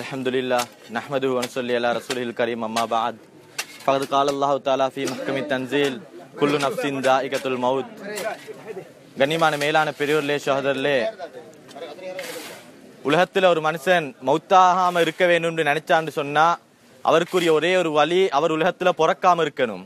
الحمد لله نحمده ونصلي على رسوله الكريم أما بعد فقد قال الله تعالى في محكم التنزيل كل نفس ذائقة الموت கண்ணியமான மேலான பெரியோர்களே சகோதரர்களே உலகத்துல ஒரு மனுஷன் மௌத்தாகாம இருக்க வேணும்னு நினைச்சான்னு சொன்னா அவருக்குரிய ஒரே ஒரு வழி அவர் உலகத்துல பிறக்காம இருக்கணும்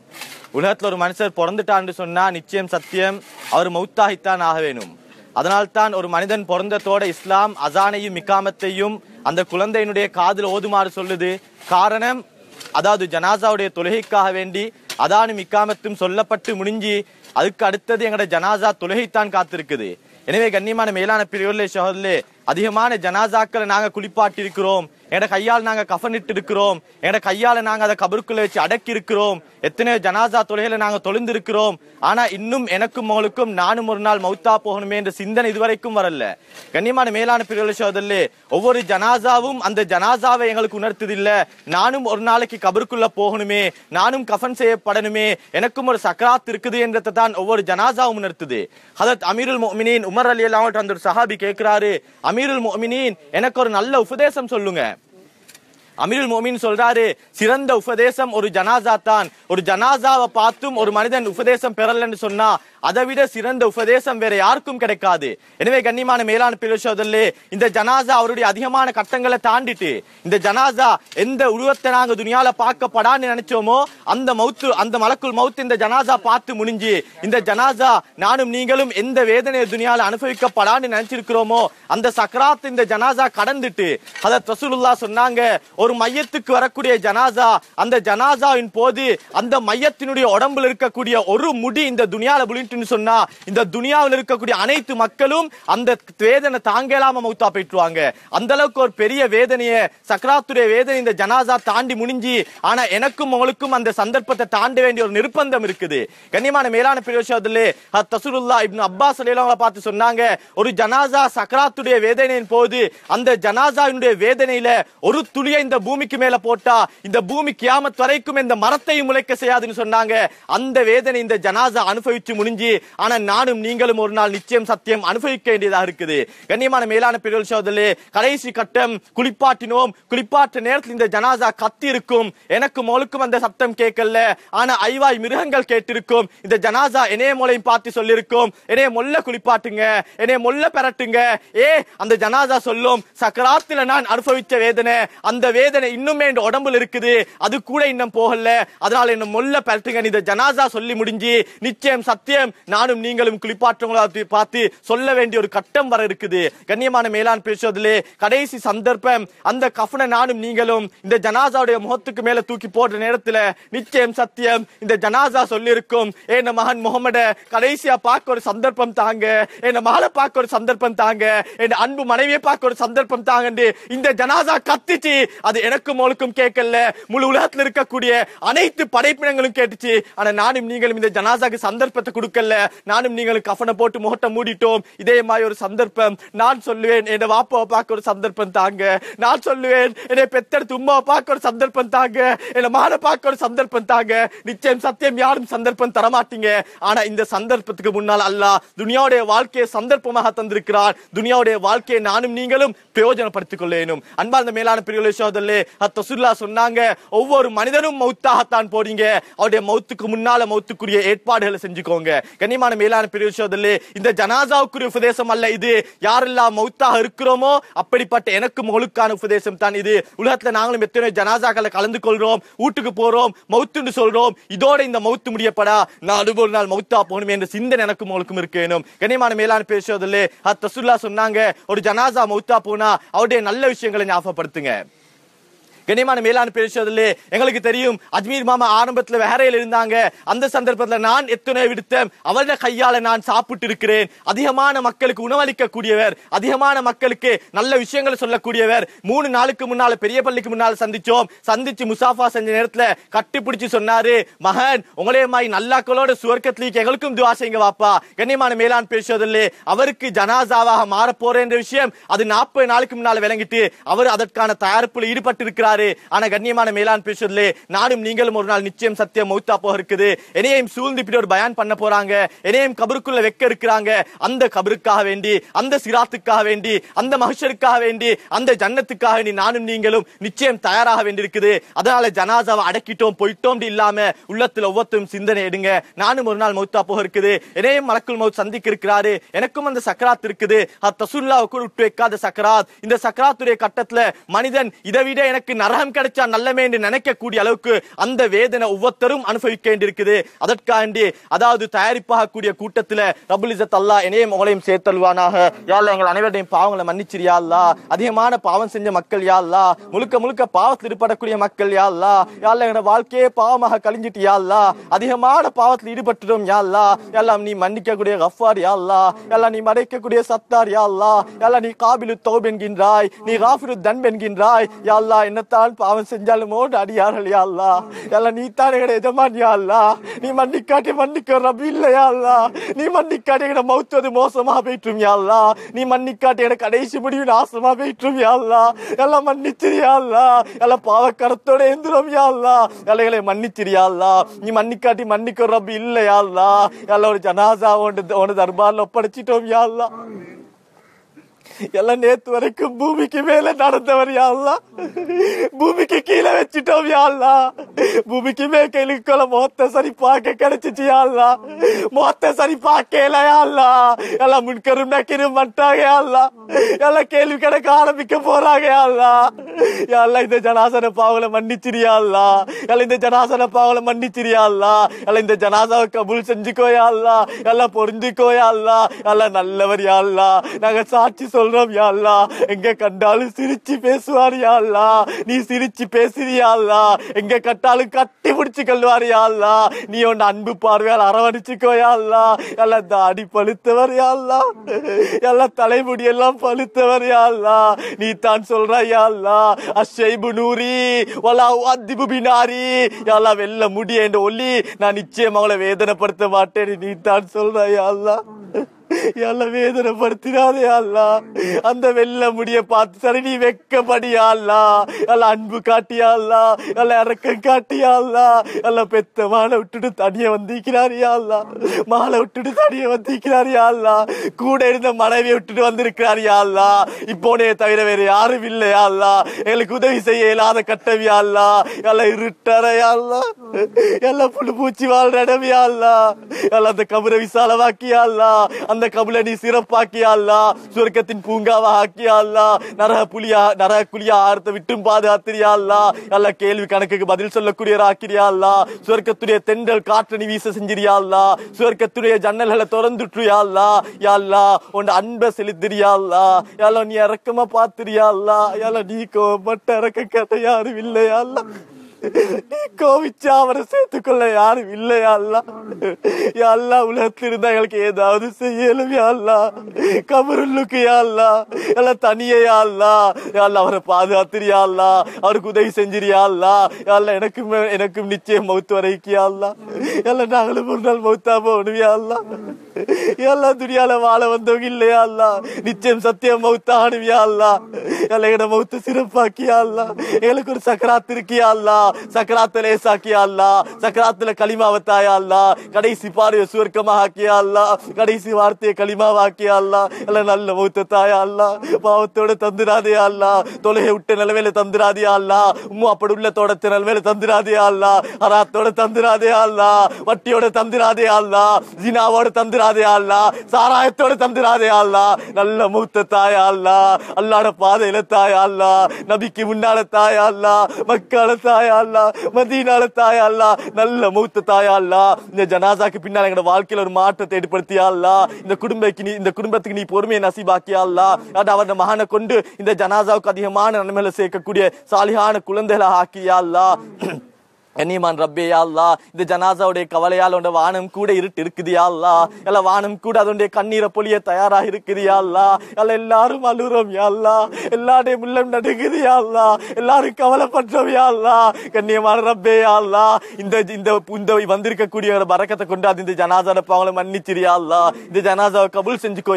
உலகத்துல ஒரு மனுஷர் பிறந்துட்டான்னு சொன்னா நிச்சயம் சத்தியம் அவர் மௌத்தாகித்தான் ஆக வேணும் அதனால்தான் ஒரு மனிதன் பிறந்ததோட இஸ்லாம் அசானையும் மிக்காமத்தையும் அந்த குழந்தையினுடைய காதில் ஓதுமாறு சொல்லுது. காரணம் அதாவது ஜனாசாவுடைய தொழுகைக்காக வேண்டி அதானும் இக்காமத்தும் சொல்லப்பட்டு முடிஞ்சு அதுக்கு அடுத்தது எங்களோட ஜனாசா தொழுகைத்தான் காத்திருக்குது. எனவே கண்ணியமான மேலான பிரிவுகளே சகோதரே அதிகமான ஜனாசாக்களை நாங்கள் குளிப்பாட்டி இருக்கிறோம் கையால் நாங்க கஃனிட்டு இருக்கிறோம் எங்கட கையால நாங்க அதை கபருக்குள்ள வச்சு அடக்கி இருக்கிறோம் எத்தனையோ ஜனாசா தொலைகளை நாங்க தொழுந்திருக்கிறோம். ஆனால் ஆனா இன்னும் எனக்கும் உங்களுக்கும் நானும் ஒரு நாள் மௌத்தா போகணுமே என்ற சிந்தனை இதுவரைக்கும் வரல. கண்ணியமான மேலான பிரிவுகளே சோதரில் ஒவ்வொரு ஜனாசாவும் அந்த ஜனாசாவை எங்களுக்கு உணர்த்தது இல்ல நானும் ஒரு நாளைக்கு கபருக்குள்ள போகணுமே. நானும் கஃன் செய்யப்படணுமே. எனக்கும் ஒரு சக்கராத் இருக்குது என்றதை தான் ஒவ்வொரு ஜனாசாவும் உணர்த்துது. ஹதத் அமீருல் மொமினின் உமர் அலி அல்லாஹ் அந்த ஒரு சஹாபி கேட்கிறாரு அமீருல் மொமினின் எனக்கு ஒரு நல்ல உபதேசம் சொல்லுங்க. அமீருல் மோமின் சொல்றாரு சிறந்த உபதேசம் ஒரு ஜனாசா தான். ஒரு ஜனாசாவை பார்த்தும் ஒரு மனிதன் உபதேசம் பெறலன்னு சொன்னா அதை விட சிறந்த உபதேசம் வேற யாருக்கும் கிடைக்காது. எனவே கண்ணியமான மேலான பிரிசோதல்லே இந்த ஜனாசா அவருடைய அதிகமான கட்டங்களை தாண்டிட்டு இந்த ஜனாசா எந்த உருவத்தை நாங்க துணியால பார்க்கப்படான்னு நினைச்சோமோ அந்த மௌத்து அந்த மலக்குள் மவுத்து இந்த ஜனாசா பார்த்து முடிஞ்சு இந்த ஜனாசா நானும் நீங்களும் எந்த வேதனையை துணியால அனுபவிக்கப்படான்னு நினைச்சிருக்கிறோமோ அந்த சக்கராத் இந்த ஜனாசா கடந்துட்டு அதை ரசூலுல்லா சொன்னாங்க ஒரு மையத்துக்கு வரக்கூடிய ஜனாசா அந்த ஜனாசாவின் போது அந்த மையத்தினுடைய உடம்புல இருக்கக்கூடிய ஒரு முடி இந்த துனியால புளிட்டுன்னு சொன்னா இந்த துனியாவில் இருக்கக்கூடிய அனைத்து மக்களும் அந்த வேதனை தாங்கலாம மௌத்தா போயிட்டுவாங்க அந்த அளவுக்கு ஒரு பெரிய வேதனையை சக்கராத்துடைய வேதனை இந்த ஜனாசா தாண்டி முடிஞ்சு ஆனா எனக்கும் உங்களுக்கும் அந்த சந்தர்ப்பத்தை தாண்ட வேண்டிய ஒரு நிர்பந்தம் இருக்குது. கண்ணியமான மேலான பிரயோசனத்திலே தசுருல்லா இப்னு அப்பாஸ் அலையவங்களை பார்த்து சொன்னாங்க ஒரு ஜனாசா சக்கராத்துடைய வேதனையின் போது அந்த ஜனாசாவினுடைய வேதனையில ஒரு துளியை இந்த பூமிக்கு மேல போட்டா இந்த பூமி கியாமத் வரைக்கும் இந்த மரத்தையும் முளைக்க செய்யாதுன்னு சொன்னாங்க. அந்த வேதனை இந்த ஜனாசா அனுபவிச்சு முடிஞ்சு ஆனா நானும் நீங்களும் ஒரு நாள் நிச்சயம் சத்தியம் அனுபவிக்க வேண்டியதாக இருக்குது. கண்ணியமான மேலான பிரிவல் சோதரே கடைசி கட்டம் குளிப்பாட்டினோம். குளிப்பாட்ட நேரத்தில் இந்த ஜனாசா கத்தி இருக்கும் எனக்கு மொழுக்கும் அந்த சத்தம் கேட்கல. ஆனா ஐவாய் மிருகங்கள் கேட்டிருக்கும். இந்த ஜனாசா என்னைய மொழையும் பார்த்து சொல்லியிருக்கும். என்னைய மொல்ல குளிப்பாட்டுங்க. என்னைய மொல்ல பெறட்டுங்க ஏ அந்த ஜனாசா சொல்லும் சக்கராத்துல நான் அனுபவிச்ச வேதனை. அந்த வேதனை வேதனை இன்னுமே என் உடம்புல இருக்குது. அது கூட இன்னும் போகல. அதனால என்ன மொல்ல பரட்டுங்க. இந்த ஜனாசா சொல்லி முடிஞ்சு. நிச்சயம் சத்தியம் நானும் நீங்களும் குளிப்பாற்றவங்களா பார்த்து சொல்ல வேண்டிய ஒரு கட்டம் வர இருக்குது. கண்ணியமான மேலாண் பேசுவதிலே கடைசி சந்தர்ப்பம். அந்த கஃனை நானும் நீங்களும் இந்த ஜனாசாவுடைய முகத்துக்கு மேல தூக்கி போடுற நேரத்துல நிச்சயம் சத்தியம் இந்த ஜனாசா சொல்லியிருக்கும் என் மகன் முகமட கடைசியா பார்க்க ஒரு சந்தர்ப்பம் தாங்க. என் மகளை பார்க்க ஒரு சந்தர்ப்பம் தாங்க. என் அன்பு மனைவியை பார்க்க ஒரு சந்தர்ப்பம் தாங்க இந்த ஜனாசா கத்திச்சு அது எனக்கும் அவளுக்கும் கேட்கல. முழு உலகத்தில் இருக்கக்கூடிய அனைத்து படைப்பினங்களும் கேட்டுச்சு. ஆனா நானும் நீங்களும் இந்த ஜனாசாக்கு சந்தர்ப்பத்தை கொடுக்கல. நானும் நீங்களும் கஃனை போட்டு முகட்டை மூடிட்டோம். இதே மாதிரி ஒரு சந்தர்ப்பம். நான் சொல்லுவேன் என் வாப்பாவை பார்க்க ஒரு சந்தர்ப்பம் தாங்க. நான் சொல்லுவேன் என்னை பெத்தெடுத்து உமாவை பார்க்க ஒரு சந்தர்ப்பம் தாங்க. என்ன மாலை பார்க்க ஒரு சந்தர்ப்பம் தாங்க. நிச்சயம் சத்தியம் யாரும் சந்தர்ப்பம் தரமாட்டீங்க. ஆனா இந்த சந்தர்ப்பத்துக்கு முன்னால் அல்லாஹ் துனியாவுடைய வாழ்க்கையை சந்தர்ப்பமாக தந்திருக்கிறார். துனியாவுடைய வாழ்க்கையை நானும் நீங்களும் பிரயோஜனப்படுத்திக் கொள்ளேனும். அன்பார்ந்த மேலான பிரிவுகளை சோதரிலே அத்தசுல்லா சொன்னாங்க ஒவ்வொரு மனிதனும் மௌத்தாகத்தான் போறீங்க. அவருடைய மௌத்துக்கு முன்னால மௌத்துக்குரிய ஏற்பாடுகளை செஞ்சுக்கோங்க. கண்ணியமான மேலான பிரிவு இந்த ஜனாசாவுக்குரிய உபதேசம் அல்ல இது. யாரெல்லாம் மௌத்தாக இருக்கிறோமோ அப்படிப்பட்ட எனக்கு மொழுக்கான உபதேசம் தான் இது. உலகத்துல நாங்களும் எத்தனை ஜனாசாக்களை கலந்து கொள்றோம் வீட்டுக்கு போறோம் மௌத்துன்னு சொல்றோம். இதோட இந்த மௌத்து முடியப்படா. நான் ஒரு நாள் மௌத்தா போகணும் என்ற சிந்தனை எனக்கும் உங்களுக்கும் இருக்கணும் கனிமான மேலான பேசுவதில்லை அத்தசுல்லா சொன்னாங்க ஒரு ஜனாசா மௌத்தா போனா அவருடைய நல்ல விஷயங்களை ஞாபகப்படுத்துங்க. கண்ணியமான மேலான பேசுவதில்லே எங்களுக்கு தெரியும் அஜ்மீர் மாமா ஆரம்பத்தில் வேறையில் இருந்தாங்க. அந்த சந்தர்ப்பத்துல நான் எத்தனை விடுத்தேன் அவருடைய கையால நான் சாப்பிட்டு இருக்கிறேன் அதிகமான மக்களுக்கு உணவளிக்கக்கூடியவர் அதிகமான மக்களுக்கு நல்ல விஷயங்களை சொல்லக்கூடியவர். மூணு நாளுக்கு முன்னால பெரிய பள்ளிக்கு முன்னால சந்திச்சோம். சந்திச்சு முசாஃபா செஞ்ச நேரத்துல கட்டிப்பிடிச்சு சொன்னாரு மகன் உங்களே மாய் நல்லாக்களோட சுவர்க்கத்திலேக்கு எங்களுக்கும் துவா செய்யுங்க வாப்பா. கண்ணியமான மேலான் பேசுவதில்லை அவருக்கு ஜனாசாவாக மாற போறேன்ற விஷயம் அது நாற்பது நாளுக்கு முன்னால் விளங்கிட்டு அவர் அதற்கான தயாரிப்பில் ஈடுபட்டிருக்கிறார். இருக்கிறாரு ஆனா கண்ணியமான மேலான் பேசுறதுல நானும் நீங்களும் ஒரு நாள் நிச்சயம் சத்தியம் மௌத்தா போக இருக்குது. என்னையும் சூழ்ந்து இப்படி ஒரு பயான் பண்ண போறாங்க. என்னையும் கபருக்குள்ள வைக்க இருக்கிறாங்க. அந்த கபருக்காக வேண்டி அந்த சிராத்துக்காக வேண்டி அந்த மகிஷருக்காக வேண்டி அந்த ஜன்னத்துக்காக வேண்டி நானும் நீங்களும் நிச்சயம் தயாராக வேண்டியிருக்குது. அதனால ஜனாசாவை அடக்கிட்டோம் போயிட்டோம் இல்லாம உள்ளத்துல ஒவ்வொருத்தரும் சிந்தனை எடுங்க. நானும் ஒரு நாள் மௌத்தா போக இருக்குது. என்னையும் மலக்குள் மௌத் சந்திக்க இருக்கிறாரு எனக்கும் அந்த சக்கராத் இருக்குது. தசுல்லாவை கூட விட்டு வைக்காத சக்கராத். இந்த சக்கராத்துடைய கட்டத்துல மனிதன் இதை விட எனக்கு நரகம் கிடைச்சா நல்லமே என்று நினைக்கக்கூடிய அளவுக்கு அந்த வேதனை ஒவ்வொருத்தரும் அனுபவிக்க வேண்டியிருக்குது அதற்காண்டி அதாவது தயாரிப்பாகக்கூடிய கூட்டத்துல கூட்டத்தில் ரபுலிசத் அல்லா என்னையும் உங்களையும் சேர்த்தல்வானாக யாழ்ல எங்கள் அனைவருடையும் பாவங்களை மன்னிச்சிரியா அல்லா அதிகமான பாவம் செஞ்ச மக்கள் யாழ்லா முழுக்க முழுக்க பாவத்தில் ஈடுபடக்கூடிய மக்கள் யாழ்லா யாழ்ல எங்களோட வாழ்க்கையே பாவமாக கழிஞ்சிட்டு யாழ்லா அதிகமான பாவத்தில் ஈடுபட்டுடும் யாழ்லா எல்லாம் நீ மன்னிக்கக்கூடிய கஃபார் யாழ்லா எல்லாம் நீ மறைக்கக்கூடிய சத்தார் யாழ்லா எல்லாம் நீ காபிலு தௌப் என்கின்றாய். நீ ராஃபிரு தன் என்கின்றாய். யாழ்லா என்னத்த என்னத்தான் பாவம் செஞ்சாலும் ஓடு அடியார்கள் எல்லாம் நீ தான் எங்கட எஜமான் நீ மன்னிக்காட்டி மன்னிக்க ரபி இல்லையா அல்லா? நீ மன்னிக்காட்டி எங்கட மௌத்துவது மோசமா போயிட்டும் யா நீ மன்னிக்காட்டி என கடைசி முடிவு நாசமா போயிட்டும் யா எல்லாம் மன்னிச்சிரியா எல்லாம் பாவக்கரத்தோட எந்திரம் யாள்லா எல்லைகளை மன்னிச்சிரியா நீ மன்னிக்காட்டி மன்னிக்க ரபி இல்லையா அல்லா? எல்லாம் ஒரு ஜனாசா உன் உன தர்பார்ல ஒப்படைச்சிட்டோம் யா எல்லாம் நேத்து வரைக்கும் பூமிக்கு மேல நடந்தவர் யாழ்லா பூமிக்கு கீழே வச்சுட்டோம் யாழ்லா பூமிக்கு மேல் கையிலுக்குள்ள மொத்த சரி பார்க்க கிடைச்சிச்சு யாழ்லா மொத்த சரி பார்க்கல யாழ்லா எல்லாம் முன்கரும் நக்கிரும் மட்டாங்க யாழ்லா எல்லாம் கேள்வி கணக்கு ஆரம்பிக்க போறாங்க யாழ்லா யாழ்லா இந்த ஜனாசன பாவங்களை மன்னிச்சிரியாள்லா எல்லாம் இந்த ஜனாசன பாவங்களை மன்னிச்சிரியாள்லா எல்லாம் இந்த ஜனாசாவை கபூல் செஞ்சுக்கோயாள்லா எல்லாம் பொருந்திக்கோ எல்லாம் நல்லவர் யாழ்லா நாங்க சாட்சி சொல்றோம் யாழ்லா எங்க கண்டாலும் சிரிச்சு பேசுவார் யாழ்லா நீ சிரிச்சு பேசுறியாள்லா எங்க கட்டாலும் கட்டி பிடிச்சு கல்வார் யாழ்லா நீ உன் அன்பு பார்வையால் அரவணைச்சுக்கோ யாழ்லா எல்லாம் தாடி பழுத்தவர் யாழ்லா எல்லாம் தலைமுடியெல்லாம் பழுத்தவர் யாழ்லா நீ தான் சொல்ற யாழ்லா அஷைபு நூரி வலா அதிபு பினாரி. யாழ்லா வெள்ள முடிய என்று ஒல்லி. நான் நிச்சயம் அவளை வேதனைப்படுத்த மாட்டேன். நீ தான் சொல்ற யாழ்லா எல்லாம் வேதனைப்படுத்தினாதே அல்லா. அந்த வெள்ள முடிய பார்த்து சரி நீ வெக்கப்படியா அல்லா. எல்லாம் அன்பு காட்டியா அல்லா. எல்லாம் இறக்கம் காட்டியா அல்லா. எல்லாம் பெத்த மாலை விட்டுட்டு தனியை வந்திருக்கிறாரியா அல்லா. மாலை விட்டுட்டு தனியை வந்திருக்கிறாரியா அல்லா. கூட இருந்த மனைவியை விட்டுட்டு வந்திருக்கிறாரியா அல்லா. இப்போனே தவிர வேற யாரும் இல்லையா அல்லா. எங்களுக்கு உதவி செய்ய இயலாத கட்டவியா அல்லா. எல்லாம் இருட்டறையா அல்லா. எல்லாம் புழு பூச்சி வாழ்ற இடவியா அல்லா. எல்லாம் அந்த கபரை விசாலமாக்கியா அல்லா. அந்த கபுல நீ சிறப்பாக்கியா அல்லா. சுவர்க்கத்தின் பூங்காவா ஆக்கியா அல்லா. நரக புலியா நரக குழியா ஆர்த்த விட்டும் பாதுகாத்திரியா அல்லா. அல்ல கேள்வி கணக்குக்கு பதில் சொல்லக்கூடிய ஆக்கிரியா அல்லா. சுவர்க்கத்துடைய தென்றல் காற்று நீ வீச செஞ்சிரியா அல்லா. சுவர்க்கத்துடைய ஜன்னல்களை திறந்துட்டுயா அல்லா. யா உன் அன்பை செலுத்திரியா அல்லா. யால நீ இறக்கமா பாத்துறியா அல்லா. யால நீ கோபப்பட்ட இறக்க கேட்ட யாரும் இல்லையா அல்லா. கோவிச்சா அவரை சேர்த்துக்கொள்ள யாரும் இல்லையா அல்லா யா உலகத்தில் இருந்தா எங்களுக்கு ஏதாவது செய்யலும் யாழ்லா அல்லா கபருள்ளுக்கு யா அல்லா எல்லாம் தனியே யாழ்லா யாழ்ல அவரை பாதுகாத்திரியா அல்லா அவருக்கு உதவி செஞ்சிரியா அல்லா யா எனக்கும் எனக்கும் நிச்சயம் மௌத்து வரைக்கியா அல்லா எல்லாம் நாங்களும் ஒரு நாள் மௌத்தா போகணுவியா அல்லா எல்லாம் துணியால வாழ வந்தவங்க இல்லையா அல்லா நிச்சயம் சத்தியம் மௌத்தா ஆணுவியா அல்லா எல்லாம் எங்கட மௌத்து சிறப்பாக்கியா அல்லா எங்களுக்கு ஒரு சக்கராத்து இருக்கியா அல்லா சக்கராத்துல லேசாக்கியா அல்லா சக்கராத்துல களிமாவத்தாயா அல்லா கடைசி பார்வை சுவர்க்கமா ஆக்கியா அல்லா கடைசி வார்த்தையை களிமாவாக்கியா அல்லா எல்லாம் நல்ல மௌத்த தாயா அல்லா பாவத்தோட தந்துராதே அல்லா தொலைகை விட்ட நிலவையில தந்துராதே அல்லா உம்மா அப்படி உள்ள தோடத்த நிலவையில தந்துராதே அல்லா ஹராத்தோட தந்துராதே அல்லா வட்டியோட தந்துராதே அல்லா ஜினாவோட தந்துராதே அல்லா சாராயத்தோட தந்துராதே அல்லா நல்ல மூத்த தாயா அல்லா அல்லாட பாதையில தாயா அல்லா நபிக்கு முன்னால தாயா அல்லா மக்கால தாயா அல்லா மதீனால தாயா அல்லா நல்ல மூத்த தாயா அல்லா இந்த ஜனாசாக்கு பின்னால் எங்களோட வாழ்க்கையில ஒரு மாற்றத்தை ஏற்படுத்தியா அல்லா இந்த குடும்பக்கு நீ இந்த குடும்பத்துக்கு நீ பொறுமையை நசீபாக்கியா அல்லா அது அவருடைய மகனை கொண்டு இந்த ஜனாசாவுக்கு அதிகமான நன்மைகளை சேர்க்கக்கூடிய சாலிகான குழந்தைகளை ஆக்கியா அல்லா கண்ணியமான் ரப்பே அல்லா இந்த ஜனாசாவுடைய கவலையால் உண்ட வானம் கூட இருட்டு இருக்குது அல்லா இல்ல வானம் கூட அதனுடைய கண்ணீரை பொழிய தயாரா இருக்குது யா அல்ல எல்லாரும் அழுறோம் யாழ்லா எல்லாருடைய முள்ளம் நடுங்குது அல்லா எல்லாரும் கவலைப்படுறோம் யா கண்ணியமான ரப்பே யா இந்த இந்த இந்த வந்திருக்கக்கூடிய ஒரு பறக்கத்தை கொண்டு அது இந்த ஜனாசாவை பாவங்களை மன்னிச்சிரியா இந்த ஜனாசாவை கபுல் செஞ்சுக்கோ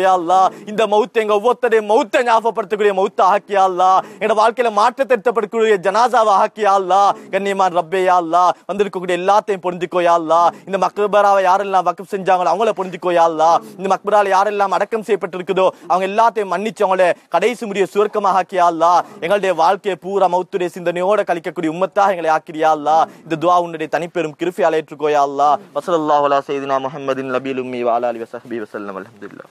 இந்த மௌத்த எங்க ஒவ்வொருத்தருடைய மௌத்த ஞாபகப்படுத்தக்கூடிய மௌத்த ஆக்கியாலா என்னோட வாழ்க்கையில மாற்றத்தை ஏற்படக்கூடிய ஜனாசாவை ஆக்கியா அல்லா கண்ணியமான ரப்பே அல்லா வந்திருக்கக்கூடிய எல்லாத்தையும் புரிஞ்சுக்கோ இந்த மக்பராவை யாரெல்லாம் வக்கப் செஞ்சாங்களோ அவங்கள புரிஞ்சுக்கோ இந்த மக்பரால் யாரெல்லாம் அடக்கம் செய்யப்பட்டிருக்குதோ அவங்க எல்லாத்தையும் மன்னிச்சு அவங்கள கடைசி முடிய சுருக்கமாக ஆக்கியா எங்களுடைய வாழ்க்கையை பூரா மௌத்துடைய சிந்தனையோட கழிக்கக்கூடிய உம்மத்தாக எங்களை ஆக்கிரியா அல்லா இந்த துவா உன்னுடைய தனிப்பெரும் கிருஃபியால் ஏற்றுக்கோயா அல்லா வசல்லாஹ் அலா செய்தினா முகமதின் நபீல் உம்மி வாலா அலி வசஹபி வசல்லம் அலமதுல்லா